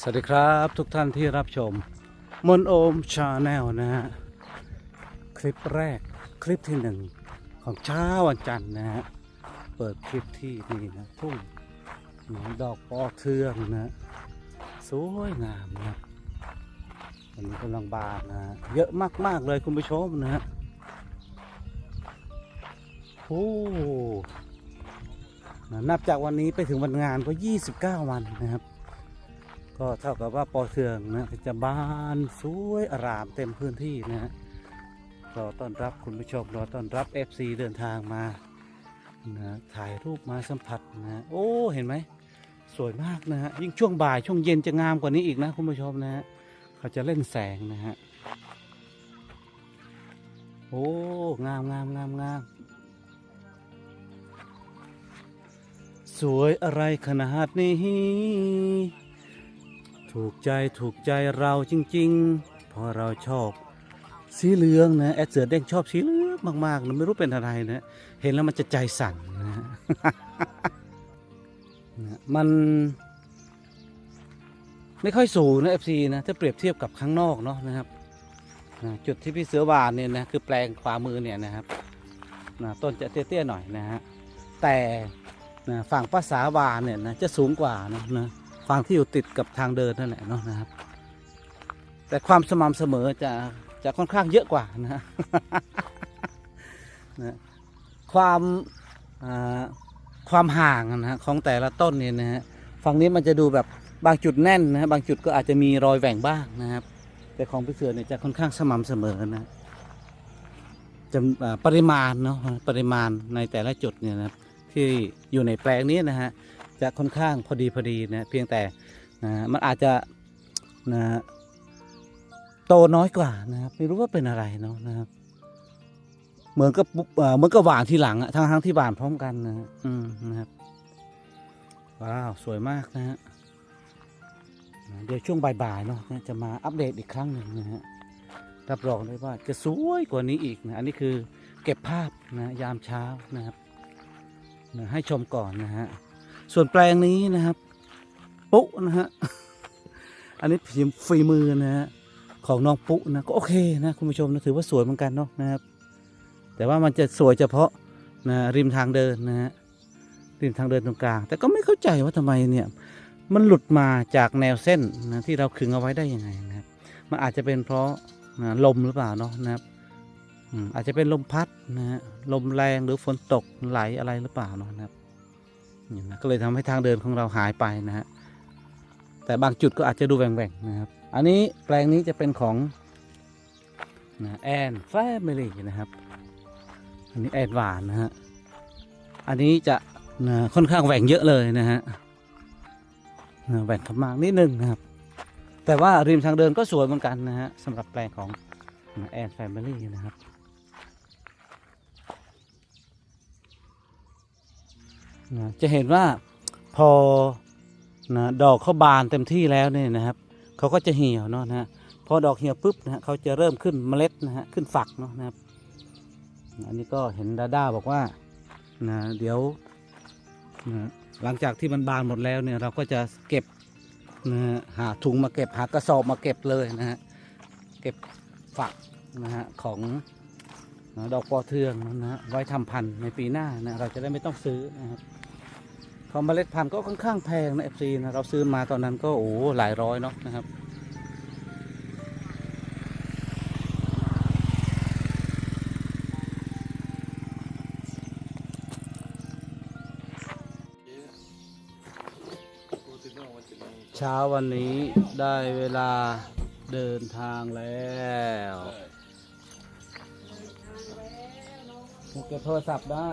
สวัสดีครับทุกท่านที่รับชมมนโอมชาแนลนะฮะคลิปแรกคลิปที่หนึ่งของเช้าวันจันทร์นะฮะเปิดคลิปที่นี่นะทุ่งหนองดอกปอเทืองนะสวยงามนะวันนี้กำลังบานนะฮะเยอะมาก ๆ เลยคุณผู้ชมนะฮะโอ้นะนับจากวันนี้ไปถึงวันงานก็ 29 วันนะครับ ก็เท่ากับว่าปอเทืองนะจะบานสวยอารามเต็มพื้นที่นะฮะรอต้อนรับคุณผู้ชมรอต้อนรับ FC เดินทางมานะถ่ายรูปมาสัมผัสนะโอ้เห็นไหมสวยมากนะฮะยิ่งช่วงบ่ายช่วงเย็นจะงามกว่านี้อีกนะคุณผู้ชมนะฮะเขาจะเล่นแสงนะฮะโอ้งามงามงามงามสวยอะไรขนาดนี้ ถูกใจถูกใจเราจริงๆ เพราะเราชอบสีเหลืองนะแอดเสือเด้งชอบสีเหลืองมากๆนะไม่รู้เป็นอะไรนะ เห็นแล้วมันจะใจสั่นนะฮะนะมันไม่ค่อยสูงนะ FC นะถ้าเปรียบเทียบกับข้างนอกเนาะนะครับนะจุดที่พี่เสือวานเนี่ยนะคือแปลงขวามือเนี่ยนะครับนะต้นจะเตี้ยๆหน่อยนะฮะแต่นะฝั่งภาษาวานเนี่ยนะจะสูงกว่านะนะ ฝั่งที่อยู่ติดกับทางเดินนั่นแหละเนาะนะครับ แต่ความสม่ำเสมอจะจะค่อนข้างเยอะกว่านะนะความความห่างนะของแต่ละต้นเนี่ยนะฮะฝั่งนี้มันจะดูแบบบางจุดแน่นนะบางจุดก็อาจจะมีรอยแหว่งบ้างนะครับ แต่ของพี่เสือเนี่ยจะค่อนข้างสม่ำเสมอนะจะปริมาณเนาะปริมาณในแต่ละจุดเนี่ยนะที่อยู่ในแปลงนี้นะฮะ จะค่อนข้างพอดีพอดีนะเพียงแต่นะมันอาจจะนะโตน้อยกว่านะครับไม่รู้ว่าเป็นอะไรเนาะนะครับ เหมือนกับปุ๊บเหมือนกับหวานทีหลังอะทั้งทั้งที่หวานพร้อมกันนะฮะอืมนะครับว้าวสวยมากนะฮะเดี๋ยวช่วงบ่ายๆเนาะจะมาอัปเดตอีกครั้งหนึ่งนะฮะรับรองได้ว่าจะสวยกว่านี้อีกนะอันนี้คือเก็บภาพนะยามเช้านะครับนะให้ชมก่อนนะฮะ ส่วนแปลงนี้นะครับ ปุ๊นะฮะ อันนี้ฝีฝีมือนะฮะของน้องปุ๊นะก็โอเคนะคุณผู้ชมนะถือว่าสวยเหมือนกันเนาะนะครับ แต่ว่ามันจะสวยเฉพาะนะริมทางเดินนะฮะริมทางเดินตรงกลาง แต่ก็ไม่เข้าใจว่าทำไมเนี่ย มันหลุดมาจากแนวเส้นนะที่เราขึงเอาไว้ได้ยังไงนะครับ มันอาจจะเป็นเพราะนะลมหรือเปล่าเนาะนะครับอาจจะเป็นลมพัดนะฮะลมแรงหรือฝนตกไหลอะไรหรือเปล่าเนาะนะครับ ก็เลยทำให้ทางเดินของเราหายไปนะฮะแต่บางจุดก็อาจจะดูแหว่งๆนะครับ อันนี้แปลงนี้จะเป็นของนะแอนแฟมิลี่นะครับ อันนี้แอนหวานนะฮะ อันนี้จะนะค่อนข้างแหว่งเยอะเลยนะฮะนะแหว่งมากนิดนึงนะครับ แต่ว่าริมทางเดินก็สวยเหมือนกันนะฮะสำหรับแปลงของแอนแฟมิลี่นะครับ นะจะเห็นว่าพอนะดอกเขาบานเต็มที่แล้วเนี่ยนะครับเขาก็จะเหี่ยวเนาะนะฮะพอดอกเหี่ยวปุ๊บนะฮะเขาจะเริ่มขึ้นเมล็ดนะฮะขึ้นฝักเนาะนะครับอันนี้ก็เห็นดาด้าบอกว่านะเดี๋ยวนะหลังจากที่มันบานหมดแล้วเนี่ยเราก็จะเก็บนะฮะหาถุงมาเก็บหากระสอบมาเก็บเลยนะฮะเก็บฝักนะฮะของนะดอกปอเทืองนะฮะไว้ทำพันธุ์ในปีหน้านะเราจะได้ไม่ต้องซื้อนะครับ พอเมล็ดพันธุ์ก็ค่อนข้างแพงนะเอฟซีนะเราซื้อมาตอนนั้นก็โอ้หลายร้อยเนาะนะครับเช้าวันนี้ได้เวลาเดินทางแล้วเก็บโทรศัพท์ได้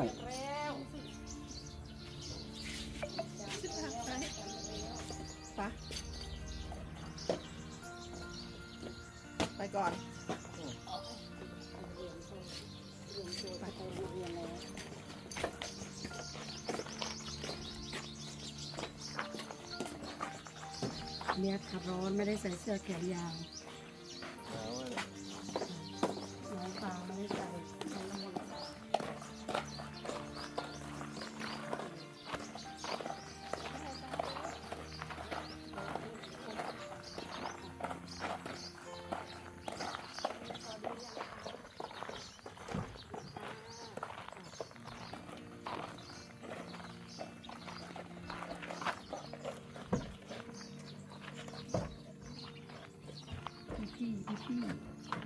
เนี่ยขับร้อนไม่ได้ใส่เสื้อแขนยาว เ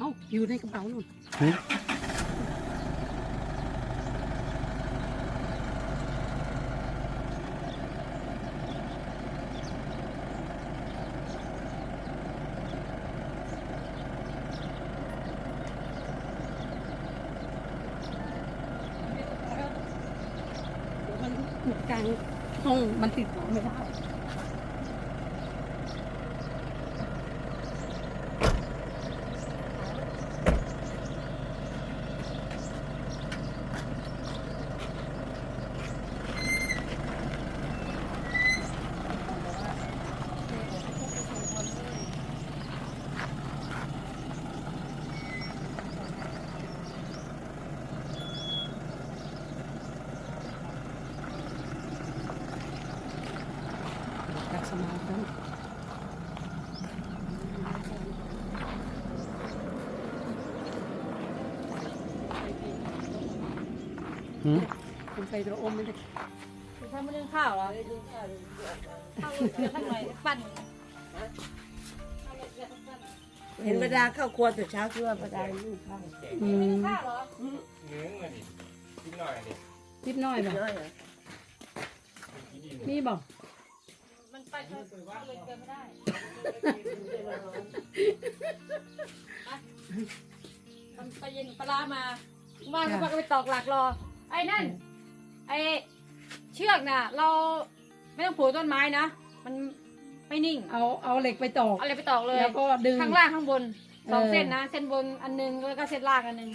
อ้าอยู่ในกระเป๋านู่นหึ มันติดน้องมันติดต่อไม่ได้ มาคมหืมคุณไปตัวอมไมันจะคือถ้าไม่เรื่องข้าวเหรอข้าวเดี๋ยวสักหน่อยปั่นเห็นประดาเข้าครัวแต่เช้าคิดว่าประดาลูกข้าวอืมข้าวเหรอเนื้อมาดิกินหน่อยนิดหน้อยแบบน้อยเหรอนี่บอก ไปเถอะเลยเกินไม่ได้มันไปเย็นปลาร้ามาว่างก็ไปตอกหลักรอ ไอ้นั่น ไอ้เชือกน่ะ เราไม่ต้องผูกต้นไม้นะ มันไม่นิ่ง เอาเอาเหล็กไปตอกเอาอะไรไปตอกเลยแล้วก็ดึงข้างล่างข้างบนสองเออเส้นนะ เส้นบนอันหนึงแล้วก็เส้นล่างอันหนึง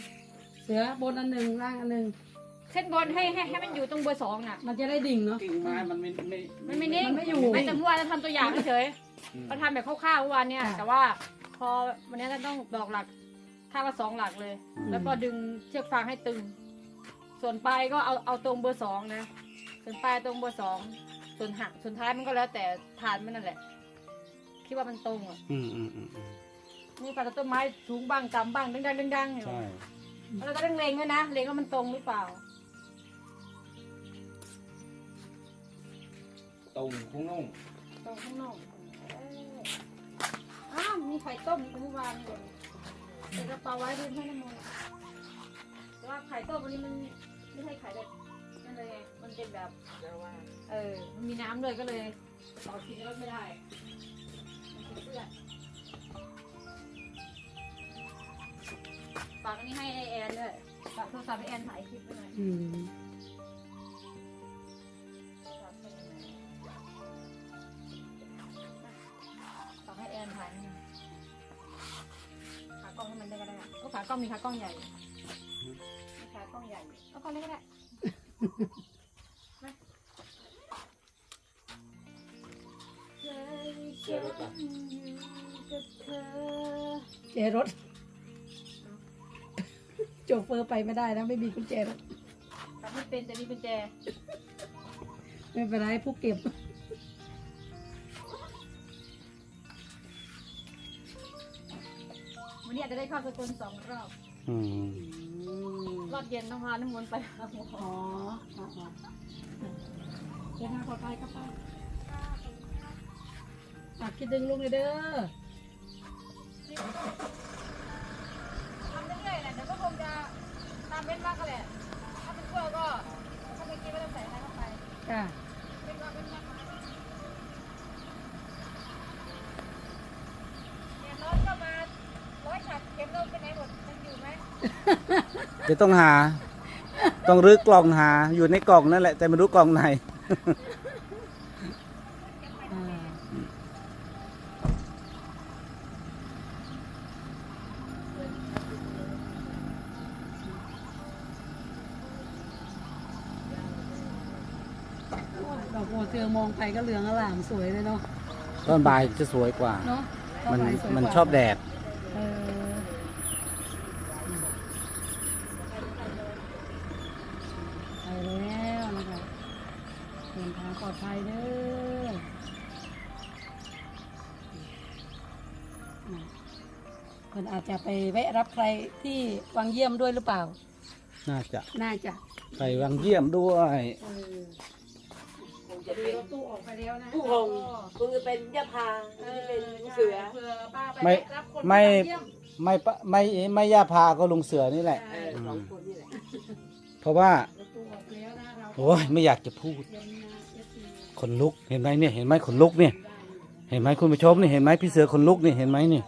เสือบนอันหนึ่งล่างอันหนึ่ง เส้นบนให้ให้ให้มันอยู่ตรงเบอร์สองน่ะ มันจะได้ดิ่งเนาะกิ่งไม้มันไม่ไม่มันไม่นิ่งมันไม่อยู่แต่เมื่อวานเราทำตัวอย่างเฉยๆเราทำแบบคร่าวๆเมื่อวานเนี่ยค่ะแต่ว่าพอวันนี้เราต้องดอกหลักข้างละสองหลักเลย แล้วก็ดึงเชือกฟางให้ตึง ส่วนปลายก็เอาเอาตรงเบอร์สองนะ ส่วนปลายตรงเบอร์สอง ส่วนหักส่วนท้ายมันก็แล้วแต่ฐานมันนั่นแหละ คิดว่ามันตรงอะอืมอืมอืมอืมนี่ปลาต้นไม้สูงบ้างต่ำบ้างดังๆดังๆอยู่ใช่ แล้วเราก็ต้องเล็งด้วยนะเล็งว่ามันตรงหรือเปล่า ตรงคุ้งนุ่งตรงข้างนอกเอ้ยอ้าวมีไข่ต้มเมื่อวานเลยเดี๋ยวกระเป๋าไว้ดูให้น้ำมันต์แต่ว่าไข่ต้มวันนี้มันไม่ใช่ไข่แบบนั่นเลยไงมันเป็นแบบเออ มันมีน้ำเลยก็เลยต่อกินแล้วไม่ได้มันเป็นเพื่อนฝากอันนี้ให้ไอแอนด้วยฝากโทรศัพท์ให้แอนถ่ายคลิปไปหน่อย อืม ขากล้องมีขากล้องใหญ่มีขากล้องใหญ่เอากล้องเล็กก็ได้มาใจฉันอยู่กับเธอเจรถโจเฟอร์ไปไม่ได้นะไม่มีกุญแจรถทำไม่เป็นแต่มีกุญแจ ไม่เป็นไรผู้เก็บ วันนี้อาจจะได้เข้าสกลสองรอบ อืมรอบเย็นต้องพาน้ำมนต์ไปหาหมออ๋ออ๋ออ๋อเดินทางปลอดภัยครับป้าฝากคิดดึงลุงเลยเด้อทำเรื่อยๆแหละเดี๋ยวก็คงจะตามเว้นบ้างก็แหละ ถ้าเป็นกล้วยก็ถ้าไม่กินไม่ต้องใส่อะไรเข้าไปจ้าเป็นว่าเป็นว่าเนี่ยน้องก็มาร้อยฉัดเข็มเราไปไหนหมดมันอยู่ไหม เดี๋ยวต้องหา ต้องรื้อกล่องหา อยู่ในกล่องนั่นแหละ แต่ไม่รู้กล่องไหนอ่าโอ้ยดอกบัวเทืองมองไปก็เหลืองอลามสวยเลยเนาะ ตอนบ่ายจะสวยกว่า เนาะมันดกไสวยกว่ามันชอบแดดาปลอดภัยเด้อคนอาจจะไปแวะรับใครที่วังเยี่ยมด้วยหรือเปล่า น่าจะน่าจะไปวังเยี่ยมด้วยตู้ผู้หงคงจะเป็นยาพาคงจะเป็นลุงเสือไปรัไม่ไม่ไม่ไม่ยาพาก็ลุงเสือนี่แหละ เพราะว่าโอ้ยไม่อยากจะพูด ขนลุกเห็นไหมเนี่ยเห็นไหมขนลุกเนี่ยเห็นไหมคุณผู้ชมนี่เห็นไหมพี่เสือขนลุกนี่เห็นไหมเนี่ย